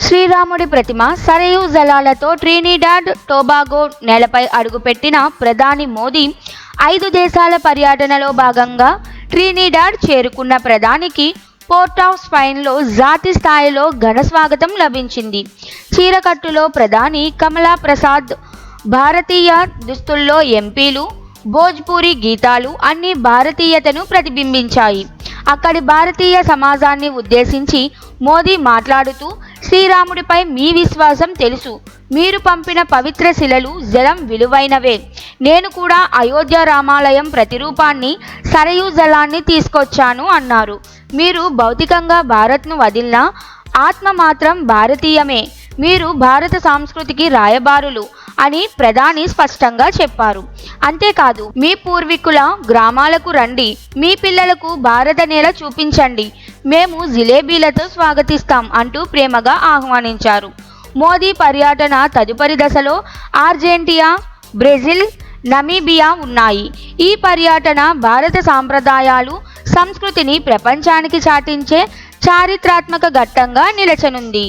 శ్రీరాముడి ప్రతిమ సరయు జలాలతో Trinidad Tobago నేలపై అడుగుపెట్టిన ప్రధాని మోదీ ఐదు దేశాల పర్యటనలో భాగంగా ట్రినిడాడ్ చేరుకున్న ప్రధానికి పోర్ట్ ఆఫ్ స్పైన్లో జాతి స్థాయిలో ఘన స్వాగతం లభించింది. చీరకట్టులో ప్రధాని కమలా ప్రసాద్ భారతీయ దుస్తుల్లో ఎంపీలు భోజ్పూరి గీతాలు అన్ని భారతీయతను ప్రతిబింబించాయి. అక్కడి భారతీయ సమాజాన్ని ఉద్దేశించి మోదీ మాట్లాడుతూ శ్రీరాముడిపై మీ విశ్వాసం తెలుసు. మీరు పంపిన పవిత్ర శిలలు జలం విలువైనవే. నేను కూడా అయోధ్య రామాలయం ప్రతిరూపాన్ని సరయూ జలాన్ని తీసుకొచ్చాను అన్నారు. మీరు భౌతికంగా భారత్ను వదిలినా ఆత్మ మాత్రం భారతీయమే. మీరు భారత సంస్కృతికి రాయబారులు అని ప్రధాని స్పష్టంగా చెప్పారు. అంతేకాదు మీ పూర్వీకుల గ్రామాలకు రండి. మీ పిల్లలకు భారత నేల చూపించండి. మేము జిలేబీలతో స్వాగతిస్తాం అంటూ ప్రేమగా ఆహ్వానించారు. మోదీ పర్యటన తదుపరి దశలో ఆర్జెంటియా బ్రెజిల్ నమీబియా ఉన్నాయి. ఈ పర్యటన భారత సాంప్రదాయాలు సంస్కృతిని ప్రపంచానికి చాటించే చారిత్రాత్మక ఘట్టంగా నిలచనుంది.